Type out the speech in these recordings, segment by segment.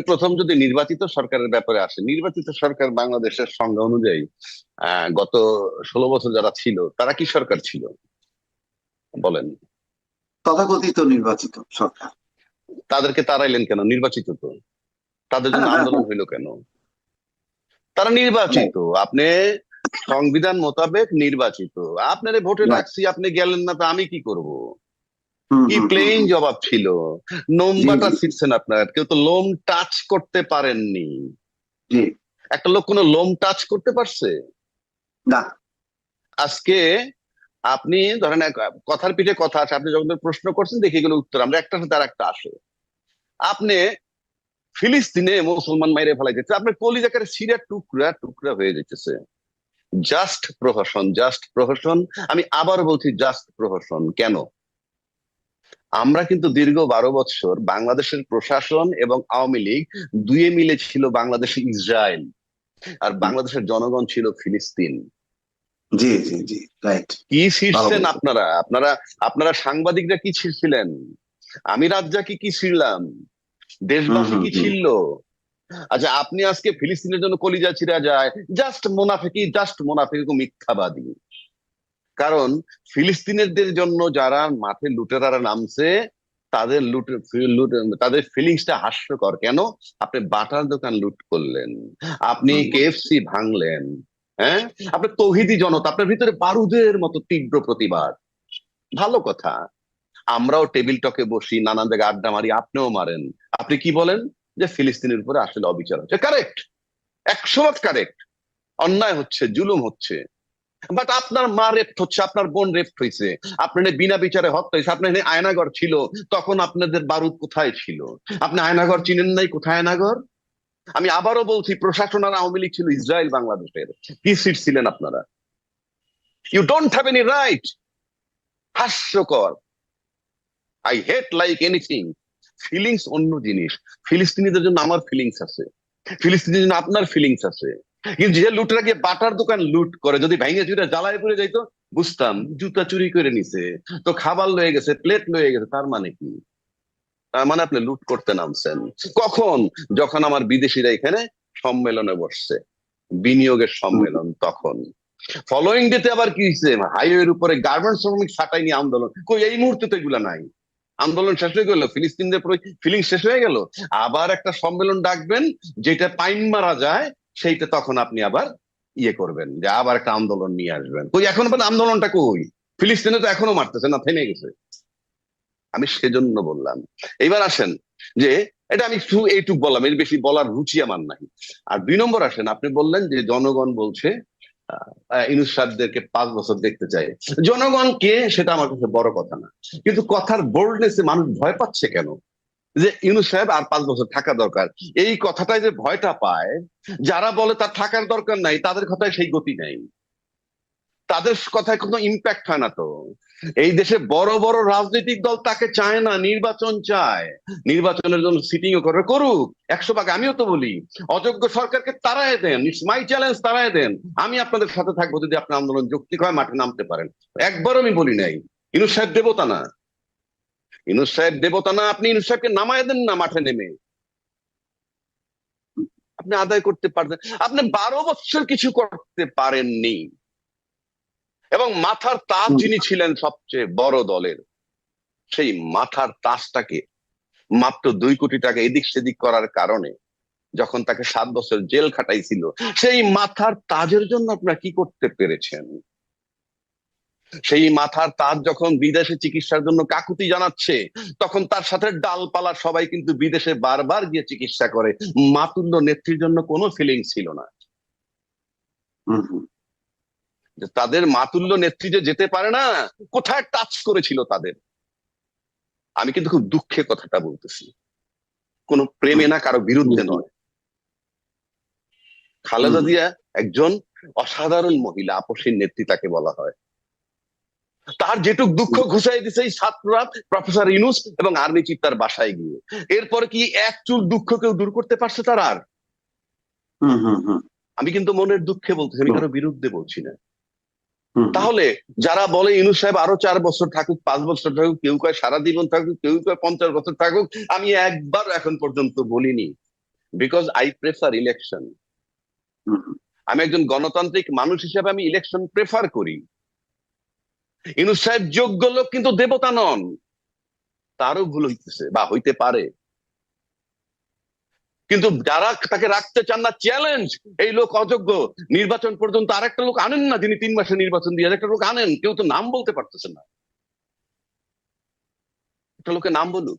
প্রথম যদি নির্বাচিত সরকারের ব্যাপারে আসেন নির্বাচিত সরকার বাংলাদেশের সংজ্ঞা অনুযায়ী গত ষোলো বছর যারা ছিল তারা কি সরকার ছিল? বলেন। তথাকথিত নির্বাচিত সরকার। তাদেরকে তাড়াইলেন কেন? নির্বাচিত তো। তাদের জন্য হ্যাঁ, হ্যাঁ, আন্দোলন হইল কেন? তারা নির্বাচিত। আপনি সংবিধান মোতাবেক নির্বাচিত। আপনারে ভোটে রাখছি আপনি গেলেন না তো আমি কি করব? কি প্লেন জবাব ছিল? নোমবাটা। ছিটছেন আপনার কেউ তো লোম টাচ করতে পারেননি। একটা লোক কোনো লোম টাচ করতে পারছে? না। আজকে আপনি ধরেন কথার পিঠে কথা আছে আপনি যখন প্রশ্ন করছেন দেখে গেলে উত্তর আমরা একটার সাথে আর একটা আসে। আপনি ফিলিস্তিনে মুসলমান মাইরে ফেলাই যাচ্ছে আপনার কলিজাকারে সিরিয়া টুকরা টুকরা হয়ে যেতেছে জাস্ট প্রহসন জাস্ট প্রহসন। আমি আবার বলছি জাস্ট প্রহসন কেন? আমরা কিন্তু দীর্ঘ বারো বছর বাংলাদেশের প্রশাসন এবং আওয়ামী লীগ দুয়ে মিলে ছিল বাংলাদেশে ইসরায়েল আর বাংলাদেশের জনগণ ছিল ফিলিস্তিন। জি জি জি রাইট কি ছিঁড়ছেন আপনারা? আপনারা আপনারা সাংবাদিকরা কি ছিঁড়ছিলেন? আমি রাজ্জাকে কি ছিঁড়লাম? দেশবাসী কি ছিড়ল? আচ্ছা আপনি আজকে ফিলিস্তিনের জন্য কলিজা ছিঁড়া যায়। জাস্ট মোনাফেকি জাস্ট মোনাফেকি মিথ্যাবাদী। কারণ ফিলিস্তিনিদের জন্য যারা মাঠে লুটেরারা নামছে তাদের লুট লুট তাদের ফিলিংসটা হাস্যকর। কেন? আপনি বাটার দোকান লুট করলেন আপনি কেএফসি ভাঙলেন হ্যাঁ? আপনার তৌহিদি জনতা আপনার ভিতরে বারুদের মতো তীব্র প্রতিবাদ। ভালো কথা। আমরাও টেবিল টকে বসি নানান জায়গায় আড্ডা মারি আপনিও মারেন। আপনি কি বলেন? যে ফিলিস্তিনের উপরে আসলে অবিচার হচ্ছে। কারেক্ট একশো কারেক্ট অন্যায় হচ্ছে জুলুম হচ্ছে। বাট আপনার মা রেপ্ট হচ্ছে, আপনার বোন রেপ্ট হয়েছে। আপনার বিনা বিচারে হত্যা হয়েছে আপনার আয়নাগর ছিল, তখন আপনাদের বারুদ কোথায় ছিল? আপনি আয়নাগর চিনেন নাই কোথায় আয়নাগর আমি আবারও বলছি প্রশাসন আর আওয়ামী লীগ ছিল ইসরায়েল বাংলাদেশের। কি সিট ছিলেন আপনারা? You don't have any right হাস্যকর। I hate like anything feelings অন্য জিনিস। ফিলিস্তিনিদের জন্য আমার ফিলিংস আছে। ফিলিস্তিনিদের জন্য আপনার ফিলিংস আছে। কিন্তু যে লুটরা গিয়ে বাটার দোকান লুট করে, যদি ভেঙে চুরে জ্বালায় পড়ে যাইতো, বুঝতাম জুতা চুরি করে নিছে। তো খাবার লয়ে গেছে, প্লেট লয়ে গেছে, তার মানে কি? তার মানে আপনি লুট করতে নামছেন। কখন? যখন আমার বিদেশিরা এখানে সম্মেলনে বসছে। বিনিয়োগের সম্মেলন তখন। ফলোয়িং ডেতে আবার কি হয়েছে হাইওয়ের উপরে গার্মেন্টস শ্রমিক ছাটাই নিয়ে আন্দোলন। কই, এই মুহূর্তে তো এগুলা নাই। আন্দোলন শেষ হয়ে গেল, ফিলিস্তিনদের ফিলিং শেষ হয়ে গেল। আবার একটা সম্মেলন ডাকবেন, যেটা পাইন মারা যায় সেইটা তখন আপনি আবার ইয়ে করবেন যে আবার একটা আন্দোলন নিয়ে আসবেন। কই এখন পর্যন্ত আন্দোলনটা কই? ফিলিস্তিনে তো এখনও মারতেছে না থেমে গেছে। আমি সেজন্য বললাম। এবার আসেন যে এটা আমি শুধু এইটুক বললাম এর বেশি বলার রুচি আমার নাই। আর দুই নম্বর আসেন আপনি বললেন যে জনগণ বলছে আহ, ইনুস সাহেবদেরকে পাঁচ বছর দেখতে চাই জনগণ কে সেটা আমার কাছে বড় কথা না। কিন্তু কথার বোল্ডনেসে মানুষ ভয় পাচ্ছে কেন? যে ইউনুস সাহেব আর পাঁচ বছর থাকা দরকার। এই কথাটাই যে ভয়টা পায়, যারা বলে তার থাকার দরকার নাই, তাদের কথায় সেই গতি নেই। তাদের কথায় কোনো ইম্প্যাক্ট হয় না তো। এই দেশে বড় বড় রাজনৈতিক দল তাকে চায় না, নির্বাচন চায়। নির্বাচনের জন্য সিটিং করে, করুক। একশো ভাগ আমিও তো বলি, অযোগ্য সরকারকে তারাই দেন মাই চ্যালেঞ্জ তারাই দেন। আমি আপনাদের সাথে থাকব যদি আপনার আন্দোলন যৌক্তিক হয়, মাঠে নামতে পারেন। একবারও আমি বলি নাই। ইনুস সাহেব দেবতা না। ইনুস সাহেব দেবতা না, আপনি ইনুস সাহেবকে নামায় দেন না মাঠে নেমে। আপনি আদায় করতে পারবেন। আপনি বারো বছর কিছু করতে পারেননি। এবং মাথার তাজ যিনি ছিলেন সবচেয়ে বড় দলের, সেই মাথার তাজটাকে মাত্র দুই কোটি টাকা এদিক সেদিক করার কারণে যখন তাকে সাত বছর জেল খাটাইছিল, সেই মাথার তাজের জন্য আপনারা কি করতে পেরেছেন? সেই মাথার তার যখন বিদেশে চিকিৎসার জন্য কাকুতি জানাচ্ছে তখন তার সাথে ডালপালা সবাই কিন্তু বিদেশে বারবার গিয়ে চিকিৎসা করে। মাতুল্য নেত্রীর জন্য কোনো ফিলিং ছিল না। তাদের মাতুল্য নেত্রী যে যেতে পারে না কোথায় টাচ করেছিল তাদের? আমি কিন্তু খুব দুঃখে কথাটা বলতেছি। কোন প্রেমে না কারও বিরুদ্ধে নয়। খালেদা। জিয়া একজন অসাধারণ মহিলা আপসীর নেত্রী তাকে বলা হয়। তার যেটুক দুঃখ ঘুষাই দিছে এই ছাত্ররা প্রফেসর ইনুস এবং আর্মি চিফ তার বাসায় গিয়ে। এরপরে কি এক চুল দুঃখ কেউ দূর করতে পারছে তার আর? আমি কিন্তু মনের দুঃখে বলতেছি আমি কারও বিরুদ্ধে বলছি না। তাহলে যারা বলে ইনুস সাহেব আরও চার বছর থাকুক পাঁচ বছর থাকুক কেউ কয় সারা জীবন থাকুক কেউ কয় পঞ্চাশ বছর থাকুক আমি একবার এখন পর্যন্ত বলিনি। বিকজ আই প্রেফার ইলেকশন আমি একজন গণতান্ত্রিক মানুষ হিসেবে আমি ইলেকশন প্রেফার করি। ইনুস সাহেব যোগ্য লোক কিন্তু দেবতা নন। তারও ভুল হইতেছে, বা হইতে পারে। কিন্তু যারা তাকে রাখতে চান না চ্যালেঞ্জ এই লোক অযোগ্য। নির্বাচন পর্যন্ত আরেকটা লোক আনেন না যিনি তিন মাসে নির্বাচন দিয়ে একটা লোক আনেন, কেউ তো নাম বলতে পারতেছে না। একটা লোকের নাম বলুন।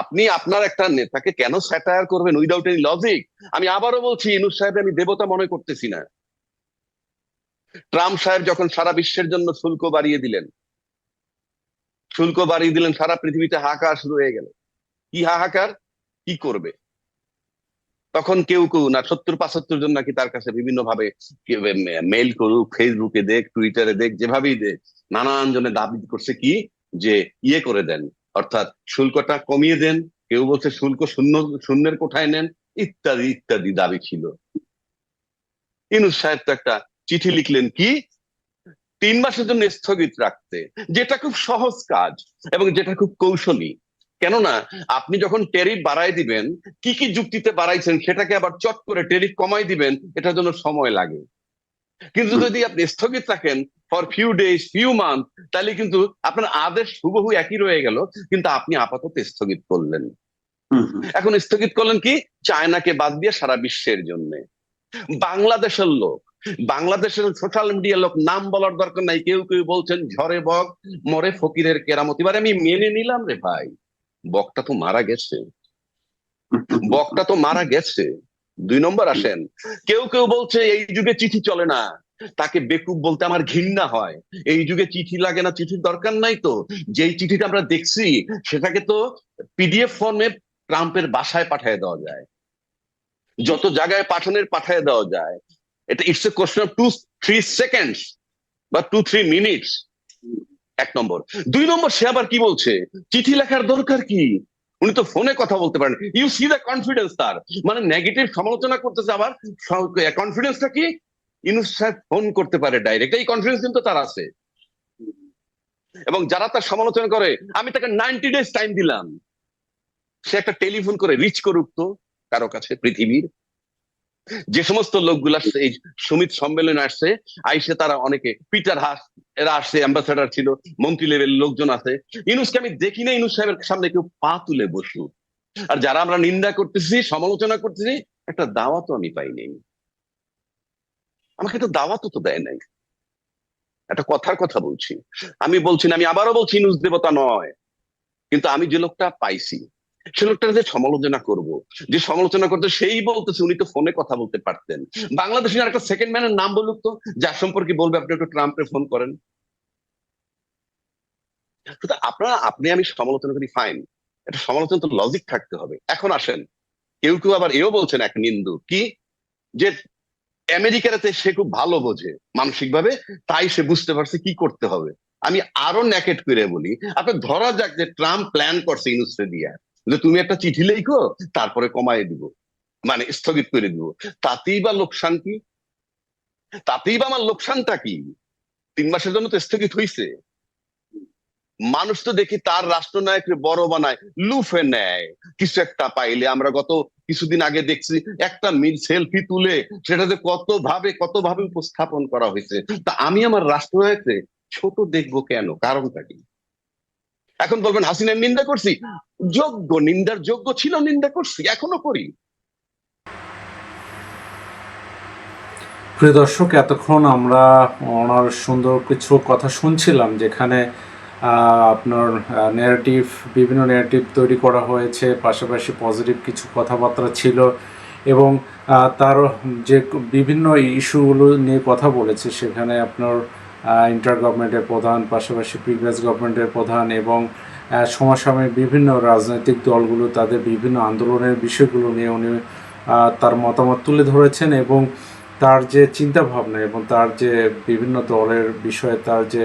আপনি আপনার একটা নেতাকে কেন স্যাটায়ার করবেন উইদাউট এনি লজিক আমি আবারও বলছি ইনুস সাহেব আমি দেবতা মনে করতেছি না। ট্রাম্প সাহেব যখন সারা বিশ্বের জন্য শুল্ক বাড়িয়ে দিলেন, শুল্ক বাড়িয়ে দিলেন, সারা পৃথিবীতে হাহাকার শুরু হয়ে গেল। কি হাহাকার? কি করবে? তখন কেউ কেউ না, সত্তর পাঁচাত্তর জন নাকি তার কাছে বিভিন্ন ভাবে মেইল করুক, ফেসবুকে দেখ, টুইটারে দেখ, যেভাবেই দেখ, নানান জনে দাবি করছে কি? যে ইয়ে করে দেন, অর্থাৎ শুল্কটা কমিয়ে দেন, কেউ বলছে শুল্ক শূন্য, শূন্যের কোঠায় নেন, ইত্যাদি ইত্যাদি দাবি ছিল। ইনুস সাহেব তো একটা চিঠি লিখলেন কি? তিন মাসের জন্য স্থগিত রাখতে যেটা খুব সহজ কাজ এবং যেটা খুব কৌশলী। কেননা আপনি যখন টেরিফ বাড়াই দিবেন কি কি যুক্তিতে বাড়াইছেন সেটাকে আবার চট করে টেরিফ কমাই দিবেন এটার জন্য সময় লাগে। কিন্তু যদি আপনি স্থগিত রাখেন for few days few month তাহলে কিন্তু আপনার আদেশ হুবহু একই রয়ে গেল কিন্তু আপনি আপাতত স্থগিত করলেন। এখন স্থগিত করলেন কি? চায়নাকে বাদ দিয়ে সারা বিশ্বের জন্য। বাংলাদেশের লোক বাংলাদেশের সোশ্যাল মিডিয়া লোক নাম বলার দরকার নাই। কেউ কেউ বলছেন ঝরে বক, মরে ফকিরের কেরামত। এবার আমি মেনে নিলাম রে ভাই। বকটা তো মারা গেছে। বকটা তো মারা গেছে। দুই নম্বর আসেন। কেউ কেউ বলছে, এই যুগে চিঠি চলে না। তাকে বেকুব বলতে আমার ঘৃণা হয়। এই যুগে চিঠি লাগে না, চিঠির দরকার নাই তো। যেই চিঠিটা আমরা দেখছি, সেটাকে তো পিডিএফ ফর্মে ট্রাম্পের বাসায় পাঠিয়ে দেওয়া যায়। যত জায়গায় পাঠানোর পাঠিয়ে দেওয়া যায়। এটা it's a question of two three seconds বা টু থ্রি মিনিটস এক নম্বর। দুই নম্বর, সে আবার কি বলছে? চিঠি লেখার দরকার কি? উনি তো ফোনে কথা বলতে পারেন। ইউ সি দ্য কনফিডেন্স তার মানে নেগেটিভ সমালোচনা করতেছে আবার। কনফিডেন্সটা কি? ইউনুস সাহেব ফোন করতে পারে ডাইরেক্ট এই কনফিডেন্স কিন্তু তার আছে। এবং যারা তার সমালোচনা করে, আমি তাকে নাইনটি ডেজ টাইম দিলাম। সে একটা টেলিফোন করে রিচ করুক তো, কারও কাছে, পৃথিবীর। যে সমস্ত লোকগুলা এই সমিত সম্মেলনে আসছে, আইসে তারা অনেকে, পিটার হাস, এরা আসছে অ্যাম্বাসেডার ছিল, মন্ত্রী লেভেল লোকজন আছে। ইনুসকে আমি দেখি না ইনুস সাহেবের সামনে কেউ পা তুলে বসু আর যারা আমরা নিন্দা করতেছি, সমালোচনা করতেছি, একটা দাওয়াতও আমি পাইনি আমাকে তো দাওয়াতও তো দেয় নাই। একটা কথার কথা বলছি। আমি বলছি না, আমি আবারও বলছি, ইনুস দেবতা নয়। কিন্তু আমি যে লোকটা পাইছি সে যে সমালোচনা করব, যে সমালোচনা করতে সেই বলতেছে, উনি তো ফোনে কথা বলতে পারতেন। বাংলাদেশের আর একটা সেকেন্ড ম্যানের নাম বলুক তো যার সম্পর্কে বলবে, আপনি একটু ফোন করেন। আপনারা, আপনি আমি সমালোচনা করি ফাইন এটা সমালোচনা তো লজিক থাকতে হবে। এখন আসেন। কেউ কেউ আবার এও বলছেন, এক নিন্দু, কি? যে আমেরিকাতে সে খুব ভালো বোঝে মানসিকভাবে, তাই সে বুঝতে পারছে কি করতে হবে। আমি আরও ন্যাকেট করে বলি, আপনার ধরা যাক যে ট্রাম্প প্ল্যান করছে ইনুসরে দিয়া যে তুমি একটা চিঠি লেখো, তারপরে কমায় দিব। মানে স্থগিত করে দিব। তাতেই বা লোকসান কি? তাতেই বা আমার লোকসানটা কি? তিন মাসের জন্য তো স্থগিত হয়েছে মানুষ তো দেখি তার রাষ্ট্রনায়ককে বড় বানায়, লুফে নেয়। কিছু একটা পাইলে আমরা গত কিছুদিন আগে দেখছি, একটা মিল সেলফি তুলে সেটাতে কত ভাবে কত ভাবে উপস্থাপন করা হয়েছে। তা আমি আমার রাষ্ট্রনায়ককে ছোট দেখব কেন? কারণটা কি? এখন বলবেন হাসিনার নিন্দা করছি? যোগ্য নিন্দার যোগ্য ছিল নিন্দা করছি এখনও করি। প্রিয় দর্শক এতক্ষণ আমরা ওনার সুন্দর কিছু কথা শুনছিলাম যেখানে আহ, আপনার নেগেটিভ বিভিন্ন নেগেটিভ তৈরি করা হয়েছে পাশাপাশি পজিটিভ কিছু কথাবার্তা ছিল এবং আহ, তার যে বিভিন্ন ইস্যুগুলো নিয়ে কথা বলেছে সেখানে আপনার ইন্টার গভর্নমেন্টের প্রধান, পাশাপাশি প্রিভিয়াস গভর্নমেন্টের প্রধান এবং সমসাময়িক বিভিন্ন রাজনৈতিক দলগুলো তাদের বিভিন্ন আন্দোলনের বিষয়গুলো নিয়ে উনি তার মতামত তুলে ধরেছেন এবং তার যে চিন্তা ভাবনা এবং তার যে বিভিন্ন দলের বিষয়ে তার যে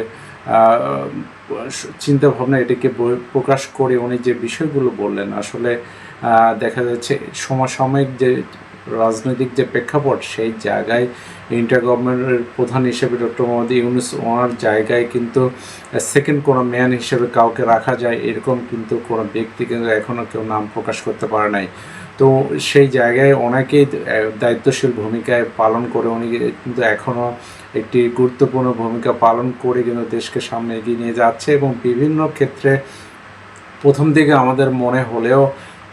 চিন্তা ভাবনা এটাকে প্রকাশ করে উনি যে বিষয়গুলো বললেন, আসলে দেখা যাচ্ছে সমসাময়িক যে রাজনৈতিক যে প্রেক্ষাপট, সেই জায়গায় ইন্টার গভর্নমেন্টের প্রধান হিসেবে ডক্টর মোহাম্মদ ইউনুস ওনার জায়গায় কিন্তু সেকেন্ড কোনো ম্যান হিসেবে কাউকে রাখা যায়, এরকম কিন্তু কোনো ব্যক্তি কিন্তু এখনও কেউ নাম প্রকাশ করতে পারে নাই। তো সেই জায়গায় অনেকেই দায়িত্বশীল ভূমিকায় পালন করে, উনি কিন্তু এখনও একটি গুরুত্বপূর্ণ ভূমিকা পালন করে কিন্তু দেশকে সামনে এগিয়ে নিয়ে যাচ্ছে এবং বিভিন্ন ক্ষেত্রে প্রথম দিকে আমাদের মনে হলেও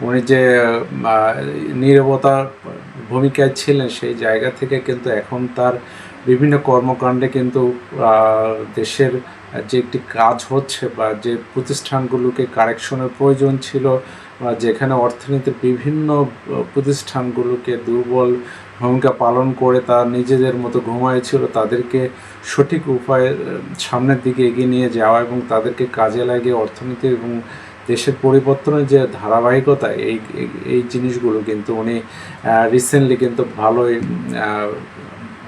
উনি যে নীরবতার ভূমিকায় ছিলেন সেই জায়গা থেকে কিন্তু এখন তার বিভিন্ন কর্মকাণ্ডে কিন্তু দেশের যে একটি কাজ হচ্ছে বা যে প্রতিষ্ঠানগুলোকে কারেকশনের প্রয়োজন ছিল বা যেখানে অর্থনীতির বিভিন্ন প্রতিষ্ঠানগুলোকে দুর্বল ভূমিকা পালন করে তার নিজেদের মতো ঘুমাইছিল তাদেরকে সঠিক উপায়ে সামনের দিকে এগিয়ে নিয়ে যাওয়া এবং তাদেরকে কাজে লাগিয়ে অর্থনীতি এবং দেশের পরিবর্তনের যে ধারাবাহিকতা, এই, এই- জিনিসগুলো কিন্তু উনি রিসেন্টলি কিন্তু ভালোই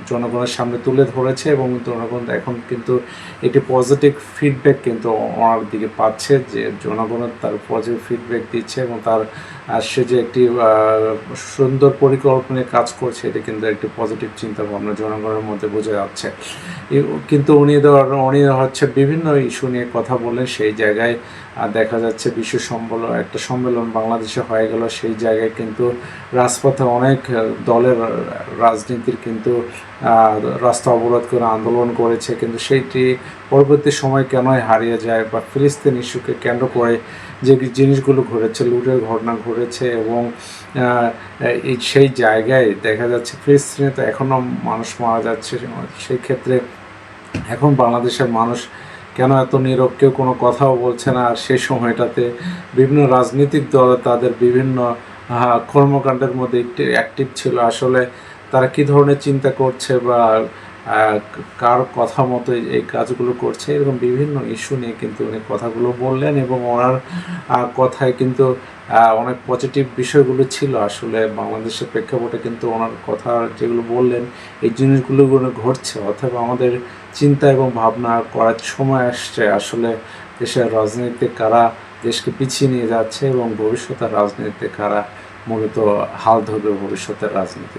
জনগণের সামনে তুলে ধরেছে এবং জনগণ এখন কিন্তু একটি পজিটিভ ফিডব্যাক কিন্তু ওনার দিকে পাচ্ছে যে জনগণের তার পজিটিভ ফিডব্যাক দিচ্ছে এবং তার আর সে যে একটি সুন্দর পরিকল্পনায় কাজ করছে, এটা কিন্তু একটি পজিটিভ চিন্তা ভাবনা জনগণের মধ্যে বোঝা যাচ্ছে। কিন্তু উনি ধর, উনি হচ্ছে বিভিন্ন ইস্যু নিয়ে কথা বলেন সেই জায়গায় দেখা যাচ্ছে বিশ্ব সম্মেলন একটা সম্মেলন বাংলাদেশে হয়ে গেল, সেই জায়গায় কিন্তু রাজপথে অনেক দলের রাজনীতির কিন্তু রাস্তা অবরোধ করে আন্দোলন করেছে। কিন্তু সেইটি পরবর্তী সময় কেনই হারিয়ে যায় বা ফিলিস্তিন ইস্যুকে কেন্দ্র করে যে জিনিসগুলো ঘটেছে, লুটের ঘটনা ঘটেছে এবং সেই জায়গায় দেখা যাচ্ছে ফিলিস্তিনে তো এখনও মানুষ মারা যাচ্ছে। সেই ক্ষেত্রে এখন বাংলাদেশের মানুষ কেন এত নীরব? কেউ কোনো কথাও বলছে না। আর সেই সময়টাতে বিভিন্ন রাজনৈতিক দল তাদের বিভিন্ন কর্মকাণ্ডের মধ্যে একটি অ্যাক্টিভ ছিল। আসলে তারা কি ধরনের চিন্তা করছে বা কার কথা মতো এই- কাজগুলো করছে। এরকম বিভিন্ন ইস্যু নিয়ে কিন্তু উনি কথাগুলো বললেন এবং ওনার কথায় কিন্তু অনেক পজিটিভ বিষয়গুলো ছিল। আসলে বাংলাদেশের প্রেক্ষাপটে কিন্তু ওনার কথা যেগুলো বললেন, এই জিনিসগুলো ঘটছে। অথবা আমাদের চিন্তা এবং ভাবনা করার সময় আসছে। আসলে দেশের রাজনীতিতে কারা দেশকে পিছিয়ে নিয়ে যাচ্ছে এবং ভবিষ্যতের রাজনীতিতে কারা মূলত হাল ধরবে ভবিষ্যতের রাজনীতি